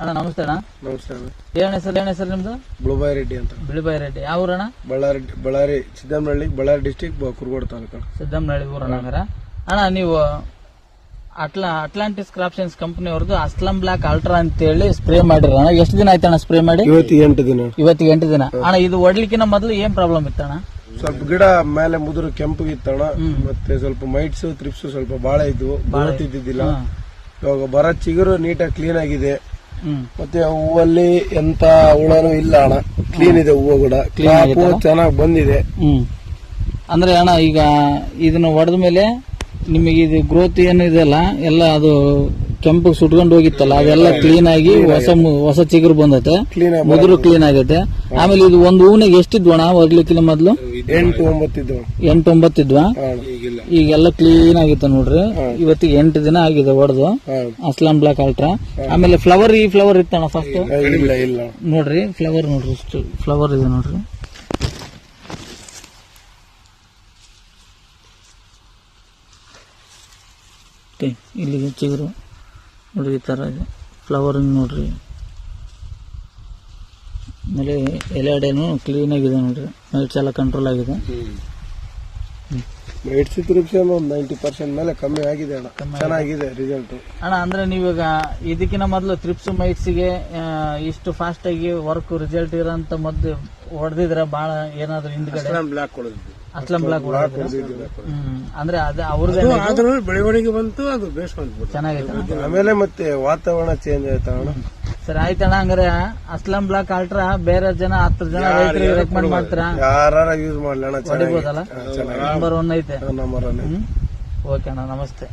ಅಣ್ಣ ನಮಸ್ತೆ ಅಣ್ಣ. ನಮಸ್ತೆ ಅಣ್ಣ. ಏನ್ ಹೆಸರು ಏನ್ ಹೆಸರು ನಿಮ್ದು? ಬುಳುಬಾಯಿ ರೆಡ್ಡಿ ಅಂತ. ಬಿಳಿಬಾಯಿ ರೆಡ್ಡಿ. ಯಾವ ಊರಣ್ಣ? ಬಳ್ಳಾರಿ ಬಳ್ಳಾರಿ ಸಿದ್ದಮ್ಮನಹಳ್ಳಿ ಬಳ್ಳಾರಿ ಡಿಸ್ಟಿಕ್ ಕುರುಗೋಡು ತಾಲೂಕು ಸಿದ್ದಮ್ಮನಹಳ್ಳಿ ಊರಣ್ಣ ಹಂಗಾರ. ಅಣ್ಣ ನೀವು ಅಟ್ಲಾ ಅಟ್ಲಾಂಟಿಸ್ ಕ್ರಾಪ್ಷನ್ಸ್ ಕಂಪನಿ ಅವ್ರದ್ದು ಅಸ್ಲಂ ಬ್ಲಾಕ್ ಅಲ್ಟ್ರಾ ಅಂತ ಹೇಳಿ ಸ್ಪ್ರೇ ಮಾಡಿರ ಎಷ್ಟು ದಿನ ಆಯ್ತಣ್ಣ ಸ್ಪ್ರೇ ಮಾಡಿ? ಇವತ್ತು ಎಂಟು ದಿನ. ಇವತ್ತಿಗೆ ಎಂಟು ದಿನ. ಅಣ್ಣ ಇದು ಒಡ್ಲಿಕ್ಕಿನ ಮೊದಲು ಏನ್ ಪ್ರಾಬ್ಲಮ್ ಇತ್ತಣ್ಣ? ಸ್ವಲ್ಪ ಗಿಡ ಮೇಲೆ ಮುದುರು ಕೆಂಪು ಇತ್ತಣ್ಣ. ಮತ್ತೆ ಸ್ವಲ್ಪ ಮೈಟ್ಸ್ ತ್ರಿಪ್ಸ್ ಸ್ವಲ್ಪ ಬಾಳ ಇದ್ವು. ಬಾಳ. ತಿದ್ದಿದ್ದಿಲ್ಲ ಇವಾಗ ಬರ ಚಿಗುರು ನೀಟಾಗಿ ಕ್ಲೀನ್ ಆಗಿದೆ. ಮತ್ತೆ ಹೂವಲ್ಲಿ ಎಂತ ಹುಳನು ಇಲ್ಲ ಅಣ್ಣ. ಕ್ಲೀನ್ ಇದೆ ಹೂವು ಕೂಡ. ಚೆನ್ನಾಗಿ ಬಂದಿದೆ. ಹ್ಮ್. ಅಂದ್ರೆ ಅಣ್ಣ ಈಗ ಇದನ್ನ ಹೊಡೆದ ಮೇಲೆ ನಿಮಗೆ ಇದು ಗ್ರೋತ್ ಏನಿದೆಯಲ್ಲ ಎಲ್ಲ ಅದು ಕೆಂಪು ಸುಟ್ಕೊಂಡು ಹೋಗಿತ್ತಲ್ಲ ಅದೆಲ್ಲ ಕ್ಲೀನ್ ಆಗಿ ಹೊಸ ಮು- ಹೊಸ ಚಿಗುರು ಬಂದೈತೆ. ಕ್ಲೀನ್ ಮುದುರು ಕ್ಲೀನ್ ಆಗೈತೆ. ಆಮೇಲೆ ಇದು ಒಂದು ಹೂವಿನಾಗ ಎಷ್ಟಿದ್ವಣ ಹೊಡ್ಲಿಕ್ಕಿನ ಮೊದ್ಲು? ಎಂಟು ಒಂಬತ್ತು ಎಂಟು ಒಂಬತ್ತು ಇದ್ವಾ ಈಗಿಲ್ಲ ಈಗೆಲ್ಲ ಕ್ಲೀನ್ ಆಗಿತ್ತು ನೋಡ್ರಿ. ಇವತ್ತಿಗೆ ಎಂಟು ದಿನ ಆಗಿದೆ ಹೊಡೆದು. ಅಸ್ಲಾಂ ಬ್ಲಾಕ್ ಅಲ್ಟ್ರಾ ಆಮೇಲೆ ಫ್ಲವರ್ ಈ ಫ್ಲವರ್ ಇತ್ತಣ್ಣ ಫಸ್ಟ್ ಇಲ್ಲ ಇಲ್ಲ ನೋಡ್ರಿ ಫ್ಲವರ್ ನೋಡ್ರಿ ಇಷ್ಟು ಫ್ಲವರ್ ಇದೆ ನೋಡ್ರಿ. ತೆ, ಇಲ್ಲಿಗೆ ಚಿಗುರು. ನೋಡ್ರಿ ಈ ಥರ ಇದೆ. ಫ್ಲವರ್ ನೋಡ್ರಿ. ಆಮೇಲೆ ಎಲೆ ಅಡೆನೂ ಕ್ಲೀನ್ ಆಗಿದೆ ನೋಡ್ರಿ. ಮೈಟ್ಸ್ ಎಲ್ಲ ಕಂಟ್ರೋಲ್ ಆಗಿದೆ. ಮೈಟ್ಸ್ ತ್ರಿಪ್ಸ್ ಒಂದು ನೈಂಟಿ ಪರ್ಸೆಂಟ್ ಮೇಲೆ ಕಮ್ಮಿ ಆಗಿದೆ ಅಣ್ಣ. ಚೆನ್ನಾಗಿದೆ ರಿಸಲ್ಟ್ ಅಣ್ಣ ಅಂದ್ರೆ ನೀವೀಗ ಇದಕ್ಕಿಂತ ಮೊದಲು ತ್ರಿಪ್ಸ್ ಮೈಟ್ಸ್ಗೆ ಇಷ್ಟು ಫಾಸ್ಟ್ ಆಗಿ ವರ್ಕ್ ರಿಸಲ್ಟ್ ಇರೋಂತ ಮದ್ದು ಹೊಡೆದಿದ್ರೆ ಬಹಳ ಏನಾದ್ರು ಹಿಂದ್ಗಡೆ? ಬ್ಲಾಕ್ ಕೊಡೋದು ಅಸ್ಲಂ ಬ್ಲಾಕ್ ಅಂದ್ರೆ ಅದ ಅವ್ರದ್ದು ಆದ್ರೂ ಬೆಳವಣಿಗೆ ಬಂತು ಅದು ಬೇಸ್ ಬಂದ್ಬಿಟ್ಟು ಚೆನ್ನಾಗೈತೆ ಆಮೇಲೆ ಮತ್ತೆ ವಾತಾವರಣ ಚೇಂಜ್ ಆಯ್ತಾ ಸರ್ ಆಯ್ತಣ್ಣ ಹಂಗಾರೆ ಅಸ್ಲಂ ಬ್ಲಾಕ್ ಆಲ್ಟ್ರ ಬೇರೆ ಜನ ಹತ್ತು ಜನ ರೈತರಿಗೆ ರೆಕಮೆಂಡ್ ಮಾಡ್ತೀರಾ? ಯಾರ ಯೂಸ್ ಮಾಡಲಿ ಅಣ್ಣ ಚೆನ್ನಾಗಿ. ಹೊಡಿಬೋದಲ್ಲ? ನಂಬರ್ ಒನ್ ಐತೆ. ಓಕೆ ಅಣ್ಣ ನಮಸ್ತೆ.